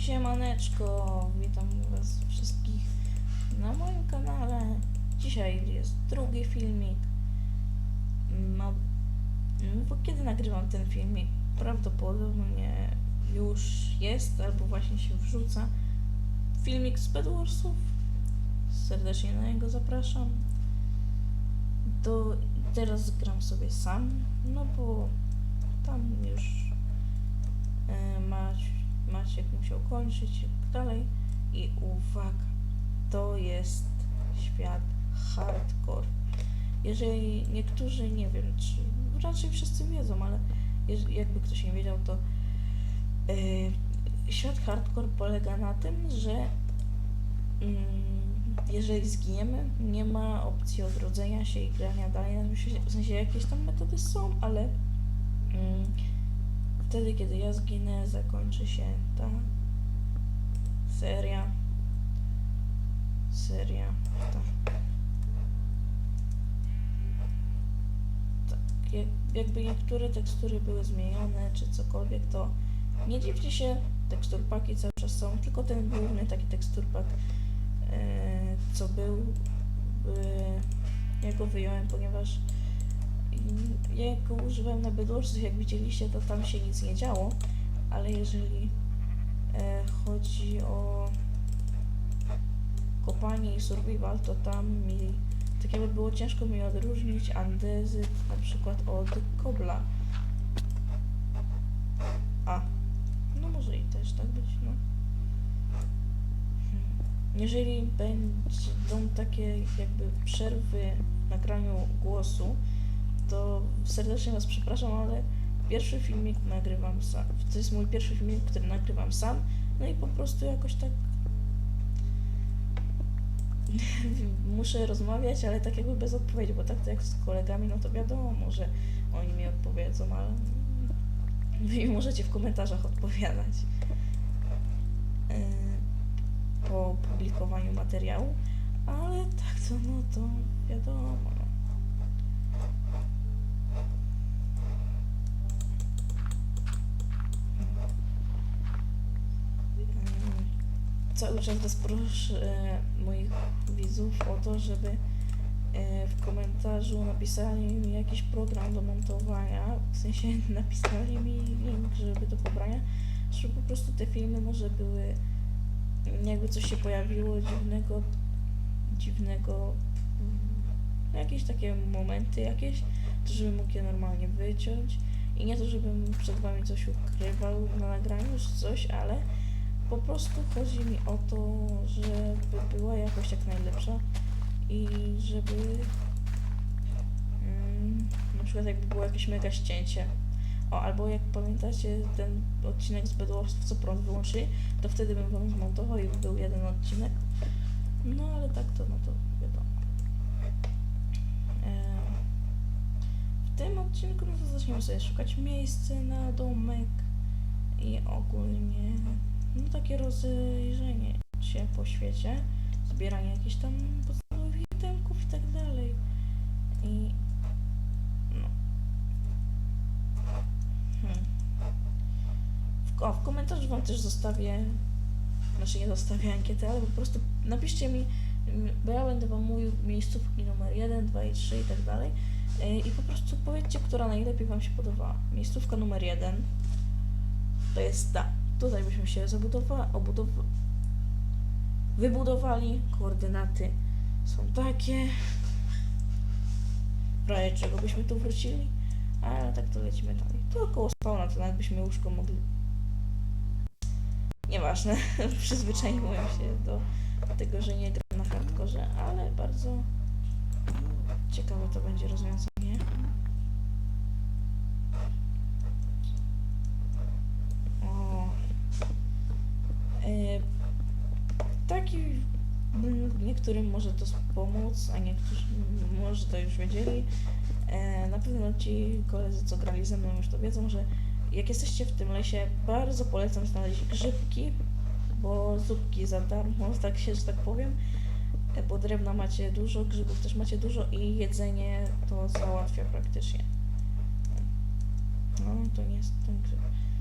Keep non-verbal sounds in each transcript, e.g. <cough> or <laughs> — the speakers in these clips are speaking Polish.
Siemaneczko, witam was wszystkich na moim kanale. Dzisiaj jest drugi filmik. No bo kiedy nagrywam ten filmik? Prawdopodobnie już jest albo właśnie się wrzuca filmik z Bedwarsów. Serdecznie na niego zapraszam. To teraz gram sobie sam, no bo tam już e, Mać, Maciek musiał kończyć dalej. I uwaga, to jest świat hardcore. Jeżeli niektórzy, nie wiem, czy raczej wszyscy wiedzą, ale jeż- jakby ktoś nie wiedział, to e, świat hardcore polega na tym, że mm, jeżeli zginiemy, nie ma opcji odrodzenia się i grania dalej świecie. W sensie jakieś tam metody są, ale mm, wtedy, kiedy ja zginę, zakończy się ta seria. Seria. Tak. Tak. Jak, jakby niektóre tekstury były zmienione, czy cokolwiek, to nie dziwcie się, teksturpaki cały czas są, tylko ten główny taki teksturpak, e, co był, e, ja go wyjąłem, ponieważ ja go używałem na Bedwarsach, jak widzieliście, to tam się nic nie działo, ale jeżeli e, chodzi o kopanie i survival, to tam mi tak jakby było ciężko mi odróżnić andezyt na przykład od kobla. A, no może i też tak być, no. Hmm. Jeżeli będą takie jakby przerwy w nagraniu głosu, to serdecznie Was przepraszam, ale pierwszy filmik nagrywam sam. To jest mój pierwszy filmik, który nagrywam sam. No i po prostu jakoś tak <laughs> muszę rozmawiać, ale tak jakby bez odpowiedzi, bo tak to jak z kolegami, no to wiadomo, że oni mi odpowiedzą, ale wy możecie w komentarzach odpowiadać yy, po opublikowaniu materiału, ale tak to no to wiadomo. Cały czas rozproszę moich widzów o to, żeby e, w komentarzu napisali mi jakiś program do montowania, w sensie <laughs> napisali mi link, żeby do pobrania, żeby po prostu te filmy może były, jakby coś się pojawiło dziwnego, dziwnego, mm, jakieś takie momenty jakieś, to żebym mógł je normalnie wyciąć. I nie to, żebym przed wami coś ukrywał na nagraniu czy coś, ale po prostu chodzi mi o to, żeby była jakość jak najlepsza i żeby mm, na przykład jakby było jakieś mega ścięcie. O, albo jak pamiętacie ten odcinek z Bedwarsów, co prąd wyłączyli, to wtedy bym wam zmontował i był jeden odcinek. No ale tak to, no to wiadomo. Em, W tym odcinku no to zaczniemy sobie szukać miejsca na domek i ogólnie no takie rozejrzenie się po świecie, zbieranie jakichś tam podstawowych itemków i tak dalej. I no. Hmm. W, o, w komentarzu wam też zostawię, znaczy nie zostawię ankiety, ale po prostu napiszcie mi, bo ja będę wam mówił miejscówki numer 1, 2 i 3 i tak dalej. Yy, I po prostu powiedzcie, która najlepiej wam się podobała. Miejscówka numer 1 to jest ta. Tutaj byśmy się zabudowali, wybudowali. Koordynaty są takie. W razie czego byśmy tu wrócili. Ale tak to lecimy dalej. To około spawna, to nawet byśmy łóżko mogli. Nieważne. <laughs> Przyzwyczaiłem się do tego, że nie gram na hardkorze, ale bardzo ciekawe to będzie rozwiązanie. Taki mm, niektórym może to pomóc, a niektórzy może to już wiedzieli. E, na pewno ci koledzy, co grali ze mną już to wiedzą, że jak jesteście w tym lesie, bardzo polecam znaleźć grzybki, bo zupki za darmo, <laughs> tak się, że tak powiem. E, Bo drewna macie dużo, grzybów też macie dużo i jedzenie to załatwia praktycznie. No, to nie jest ten grzyb.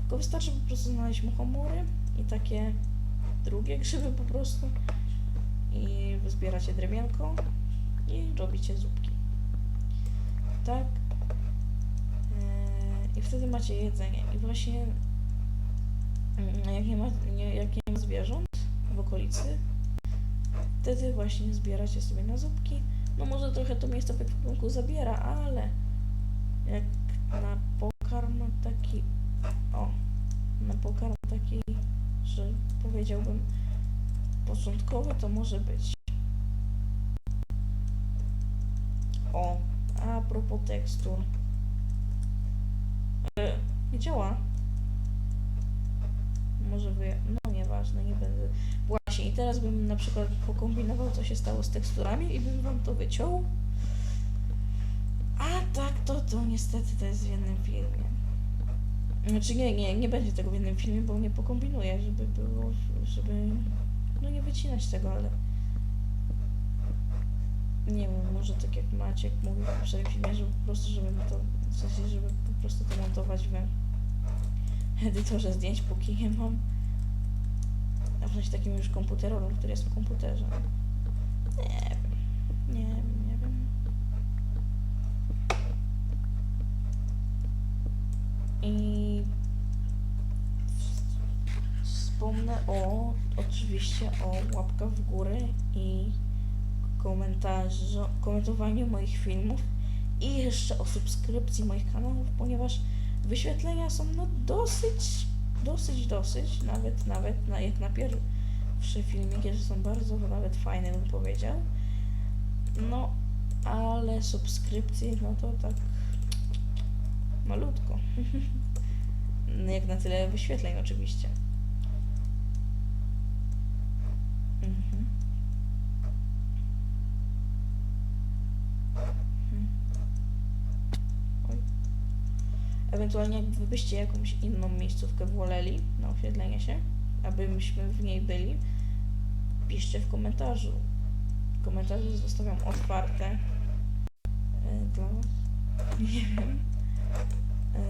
Tylko wystarczy po prostu znaleźć muchomury, i takie drugie grzyby po prostu. I zbieracie drewienko i robicie zupki. Tak. Eee, I wtedy macie jedzenie. I właśnie mm, jak nie ma, nie, jak nie ma zwierząt w okolicy, wtedy właśnie zbieracie sobie na zupki. No może trochę to miejsce w ekwipunku zabiera, ale jak na pokarm taki, o, na pokarm taki, że powiedziałbym początkowy, to może być. O, a propos tekstur. E, nie działa. Może wy... No nieważne, nie będę... Właśnie, i teraz bym na przykład pokombinował, co się stało z teksturami i bym wam to wyciął. A tak, to, to niestety to jest w jednym filmie. Znaczy nie, nie, nie będzie tego w jednym filmie, bo nie pokombinuję, żeby było, żeby... No nie wycinać tego, ale... Nie wiem, może tak jak Maciek mówił w poprzednim filmie, żeby po prostu, żeby to... W sensie, żeby po prostu to montować w edytorze zdjęć, póki nie mam. A w sensie takim już komputerowym, który jest w komputerze. Nie wiem. Nie wiem, nie wiem. I wspomnę o oczywiście o łapkach w górę i komentarzu, komentowaniu moich filmów i jeszcze o subskrypcji moich kanałów, ponieważ wyświetlenia są no dosyć, dosyć, dosyć, nawet, nawet na, jak na pierwsze filmiki, że są bardzo nawet fajne, bym powiedział. No, ale subskrypcji, no to tak malutko. <laughs> Jak na tyle wyświetleń oczywiście. Ewentualnie jakby byście jakąś inną miejscówkę woleli na osiedlenie się, abyśmy w niej byli, piszcie w komentarzu. Komentarze zostawiam otwarte e, dla was. <laughs> Nie wiem. E,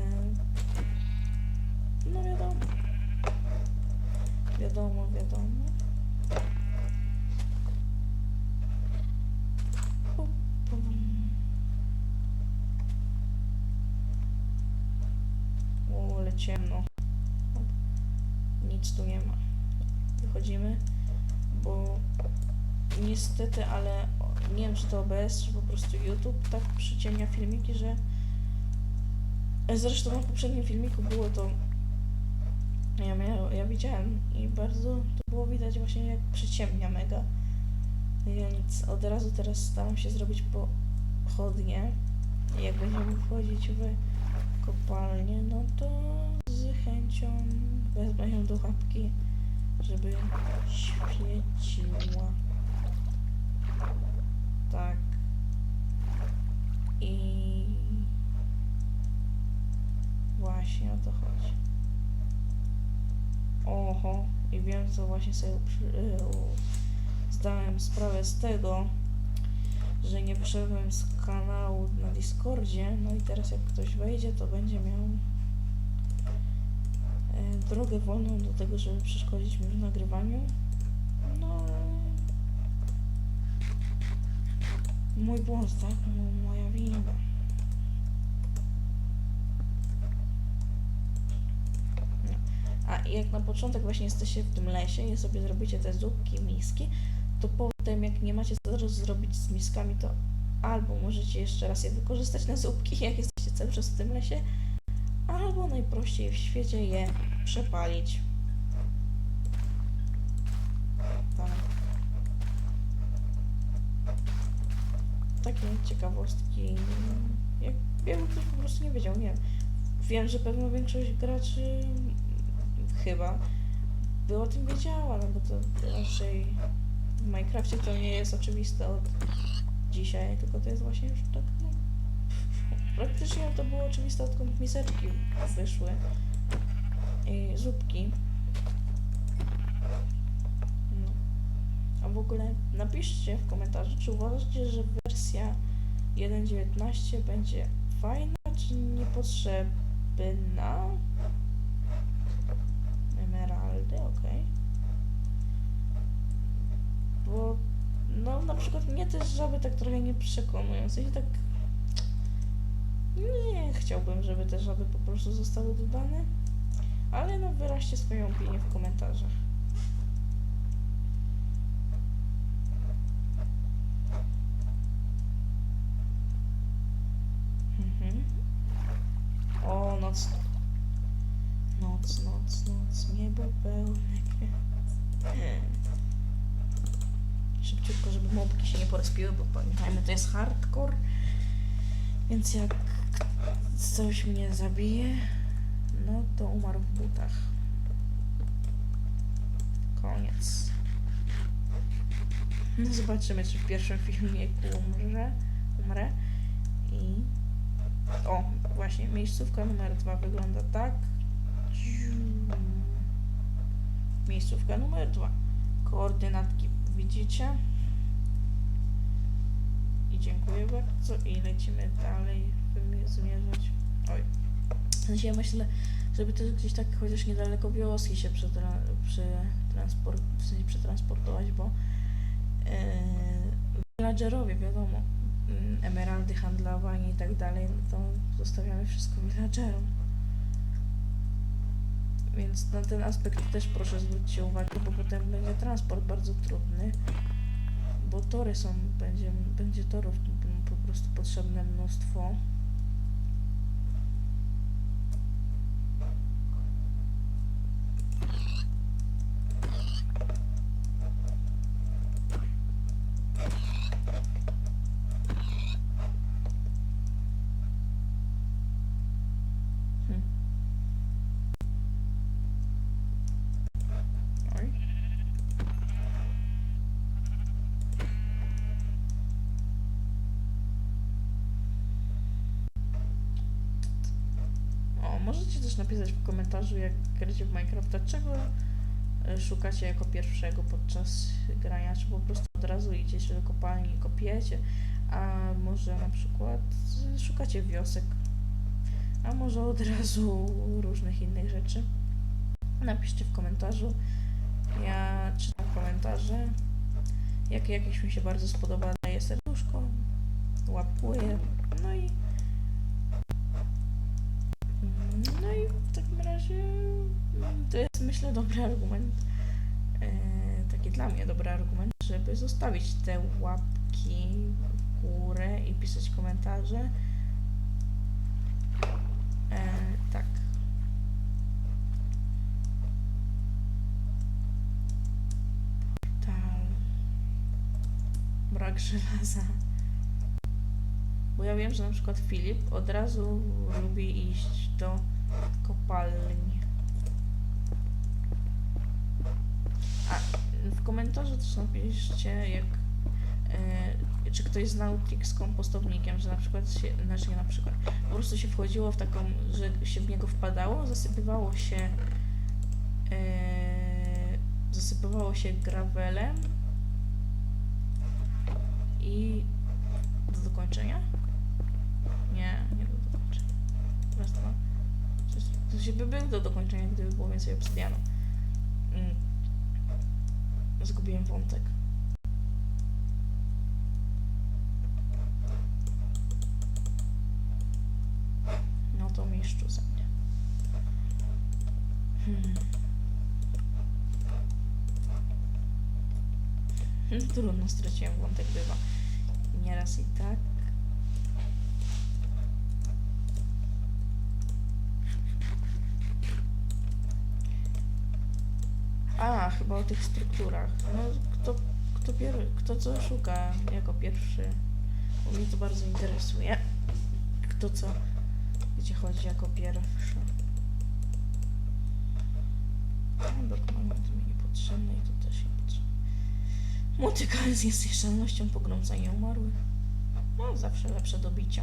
no wiadomo. Wiadomo, wiadomo. Ciemno. Nic tu nie ma. Wychodzimy, bo niestety, ale nie wiem, czy to OBS, czy po prostu YouTube tak przyciemnia filmiki, że Zresztą na poprzednim filmiku było to. Ja, miał, ja widziałem i bardzo to było widać właśnie jak przyciemnia mega. Więc od razu teraz staram się zrobić pochodnie. Jak będziemy wchodzić w kopalnię, no to ją do chapki, żeby świeciła. Tak. I Właśnie o to chodzi. Oho, i wiem co właśnie sobie y, zdałem sprawę z tego, że nie wszedłem z kanału na Discordzie, no i teraz jak ktoś wejdzie, to będzie miał drogę wolną do tego, żeby przeszkodzić mi w nagrywaniu. No, mój błąd, tak? No, moja wina. A jak na początek właśnie jesteście w tym lesie i sobie zrobicie te zupki, miski, to potem jak nie macie co zrobić z miskami, to albo możecie jeszcze raz je wykorzystać na zupki, <laughs> jak jesteście cały czas w tym lesie, albo najprościej w świecie je przepalić. Tak. Takie ciekawostki. Jak wiem, po prostu nie wiedział, nie wiem. Wiem, że pewna większość graczy chyba, by o tym wiedziała, no bo to raczej w Minecrafcie to nie jest oczywiste od dzisiaj, tylko to jest właśnie już tak, no, <laughs> praktycznie to było oczywiste odkąd miseczki wyszły zupki. No. A w ogóle napiszcie w komentarzu, czy uważacie, że wersja 1.19 będzie fajna, czy niepotrzebna? emeraldy, okej. Bo, no na przykład mnie też żaby tak trochę nie przekonują, w sensie tak... Nie chciałbym, żeby te żaby po prostu zostały dodane, ale no wyraźcie swoją opinię w komentarzach. Mhm. O, noc. Noc, noc, noc, niebo pełne gwiazd. Szybciutko, żeby mobki się nie porespiły, bo pamiętajmy, to jest hardcore. Więc jak coś mnie zabije, no to umarł w butach. Koniec. No zobaczymy, czy w pierwszym filmiku umrze, umrę. I... O, właśnie, miejscówka numer dwa wygląda tak. Miejscówka numer dwa. Koordynatki widzicie? I dziękuję bardzo. I lecimy dalej wymi- zmierzać. Oj. W sensie ja myślę, żeby też gdzieś tak chociaż niedaleko wioski się przetra- przy transport, w sensie przetransportować, bo yy, wiadomo, mm, emeraldy, handlowanie i tak dalej, no to zostawiamy wszystko villagerom. Więc na ten aspekt też proszę zwróćcie uwagę, bo potem będzie transport bardzo trudny, bo tory są, będzie, będzie torów po prostu potrzebne mnóstwo. Komentarzu, jak gracie w Minecrafta, czego e, szukacie jako pierwszego podczas grania, czy po prostu od razu idziecie do kopalni i kopiecie, a może na przykład szukacie wiosek, a może od razu różnych innych rzeczy. Napiszcie w komentarzu. Ja czytam komentarze. Jak jakiś mi się bardzo spodoba, daję serduszko, łapuję, no i no i razie to jest myślę dobry argument, e, taki dla mnie dobry argument, żeby zostawić te łapki w górę i pisać komentarze. E, tak. Portal. Brak żelaza. Bo ja wiem, że na przykład Filip od razu lubi iść do kopalni. A w komentarzu też napiszcie, jak e, czy ktoś znał trik z kompostownikiem, że na przykład się, znaczy nie na przykład, po prostu się wchodziło w taką, że się w niego wpadało, zasypywało się e, zasypywało się gravelem i do dokończenia? Się by był do dokończenia, gdyby było więcej obsydianu. Mm. Zgubiłem wątek. No to mistrzu ze mnie. Hmm. Trudno, straciłem wątek, bywa. Nieraz i tak. Chyba o tych strukturach. No, kto, kto, pier, kto co szuka jako pierwszy? Bo mnie to bardzo interesuje. Kto co, gdzie chodzi jako pierwszy. Dokumenty mi niepotrzebne i to też niepotrzebne. Motyka z niezniszczalnością pogrącenia umarłych. No, zawsze lepsze do bicia.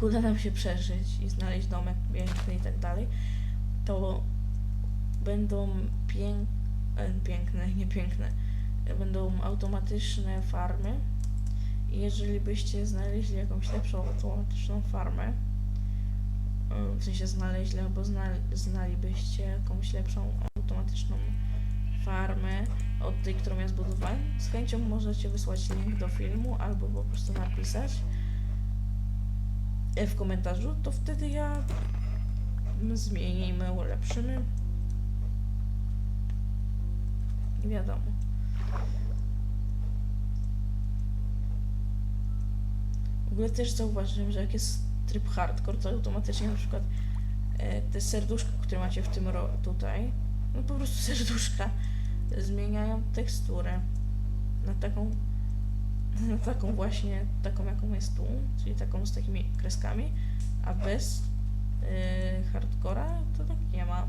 Jak uda nam się przeżyć i znaleźć domek piękny i tak dalej, to będą e, piękne, nie piękne, e, będą automatyczne farmy. I jeżeli byście znaleźli jakąś lepszą automatyczną farmę, e, w sensie znaleźli albo znali, znalibyście jakąś lepszą automatyczną farmę od tej, którą ja zbudowałem, z chęcią możecie wysłać link do filmu albo po prostu napisać w komentarzu, to wtedy ja zmienimy, ulepszymy. Wiadomo. W ogóle też zauważyłem, że jak jest tryb hardcore, to automatycznie na przykład e, te serduszka, które macie w tym tutaj, no po prostu <laughs> serduszka, zmieniają teksturę na taką, <laughs> taką właśnie, taką jaką jest tu, czyli taką z takimi kreskami, a bez yy, hardcora to tak nie ma.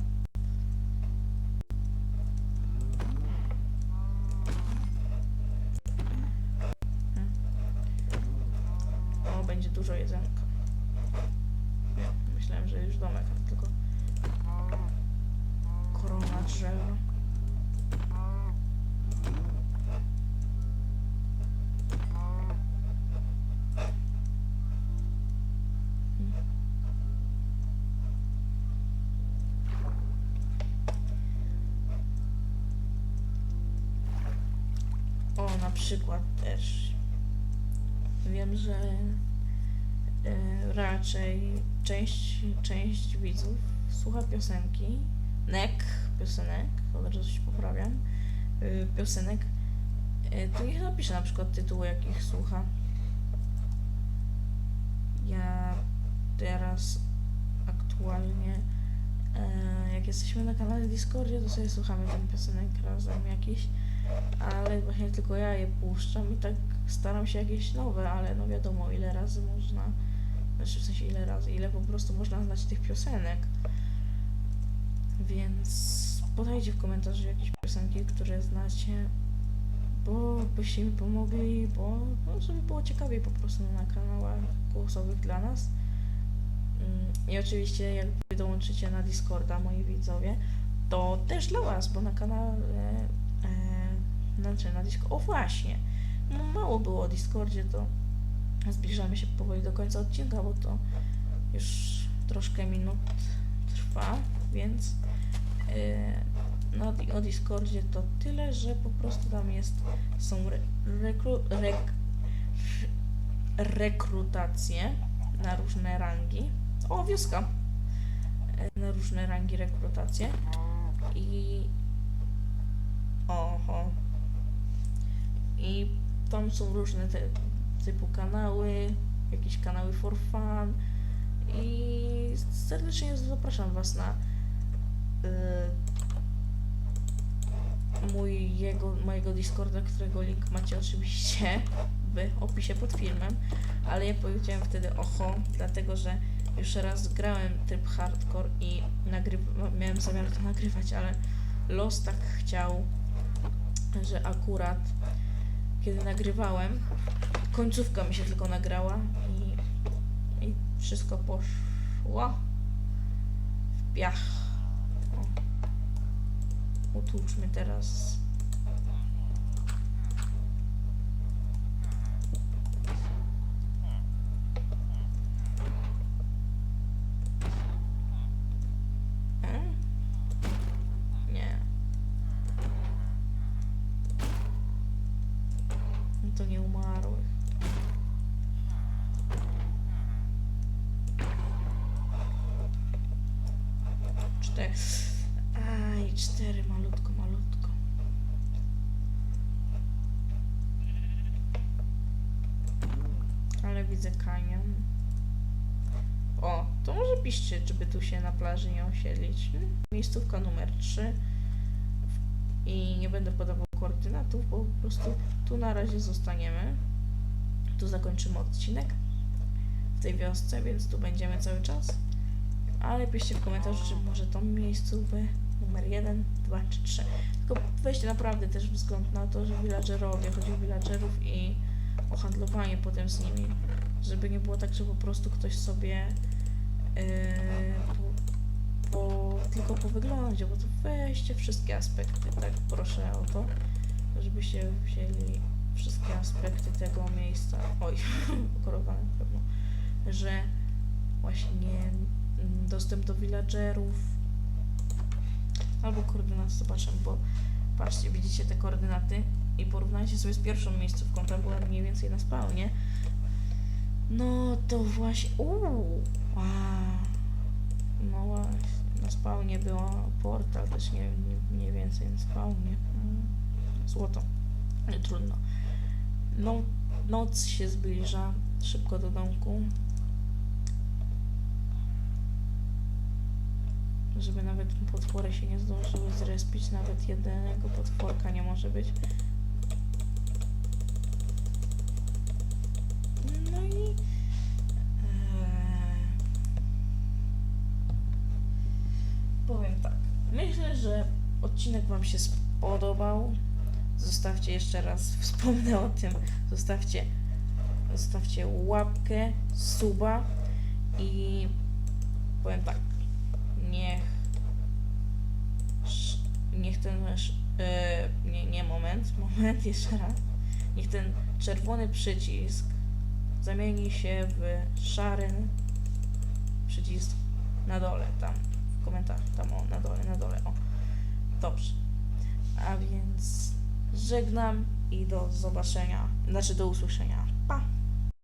Przykład też. Wiem, że e, raczej część, część widzów słucha piosenki, nek piosenek, od razu się poprawiam, y, piosenek, y, to niech napisze na przykład tytuły, jakich słucha. Ja teraz aktualnie, e, jak jesteśmy na kanale Discordzie, to sobie słuchamy ten piosenek razem jakiś, ale właśnie tylko ja je puszczam i tak staram się jakieś nowe, ale no wiadomo ile razy można, znaczy w sensie ile razy, ile po prostu można znać tych piosenek. Więc podajcie w komentarzu jakieś piosenki, które znacie, bo byście mi pomogli, bo no, żeby było ciekawiej po prostu na kanałach głosowych dla nas. Mm, I oczywiście jak dołączycie na Discorda, moi widzowie, to też dla was, bo na kanale, e, znaczy na Discord, o właśnie, no, mało było o Discordzie, to zbliżamy się powoli do końca odcinka, bo to już troszkę minut trwa, więc Yy, di- o Discordzie to tyle, że po prostu tam jest, są re, rekru, rek, rekrutacje na różne rangi. O, wioska! Yy, Na różne rangi rekrutacje. I... Oho. I tam są różne te, typu kanały, jakieś kanały for fun. I serdecznie zapraszam Was na y, mój, jego, mojego Discorda, którego link macie oczywiście w opisie pod filmem, ale ja powiedziałem wtedy oho, dlatego że już raz grałem tryb hardcore i nagryw- miałem zamiar to nagrywać, ale los tak chciał, że akurat kiedy nagrywałem, końcówka mi się tylko nagrała i, i wszystko poszło w piach. O. Utłuczmy teraz. 4. Aj, 4, malutko, malutko. Ale widzę kanion. O, to może piszcie, żeby tu się na plaży nie osiedlić. Hmm? Miejscówka numer 3. I nie będę podawał koordynatów, bo po prostu tu na razie zostaniemy. Tu zakończymy odcinek w tej wiosce, więc tu będziemy cały czas. Ale piszcie w komentarzu, czy może tą miejscówkę numer 1, 2 czy 3. Tylko weźcie naprawdę też wzgląd na to, że villagerowie, chodzi o villagerów i o handlowanie potem z nimi. żeby nie było tak, że po prostu ktoś sobie yy, po, po, tylko po wyglądzie, bo to weźcie wszystkie aspekty, tak proszę o to, żebyście wzięli wszystkie aspekty tego miejsca, oj, <laughs> ukorowane pewno, że właśnie dostęp do villagerów, albo koordynaty, zobaczę, bo patrzcie, widzicie te koordynaty i porównajcie sobie z pierwszą miejscówką, tam była mniej więcej na spawnie, no to właśnie, uuu, a, no właśnie, na spawnie była portal, też nie, nie, mniej więcej na spawnie, mm, złoto, trudno. No, noc się zbliża, szybko do domku. Żeby nawet potwory się nie zdążyły zrespić, nawet jednego potworka nie może być. No i... Eee, powiem tak. Myślę, że odcinek Wam się spodobał. Zostawcie jeszcze raz, <laughs> wspomnę o tym, zostawcie, zostawcie łapkę, suba i powiem tak, niech, niech ten, sz- e, nie, nie moment, <laughs> moment, jeszcze raz, niech ten czerwony przycisk zamieni się w szary przycisk na dole, tam, w komentarzach, tam o, na dole, na dole, o, dobrze, a więc żegnam i do zobaczenia, znaczy do usłyszenia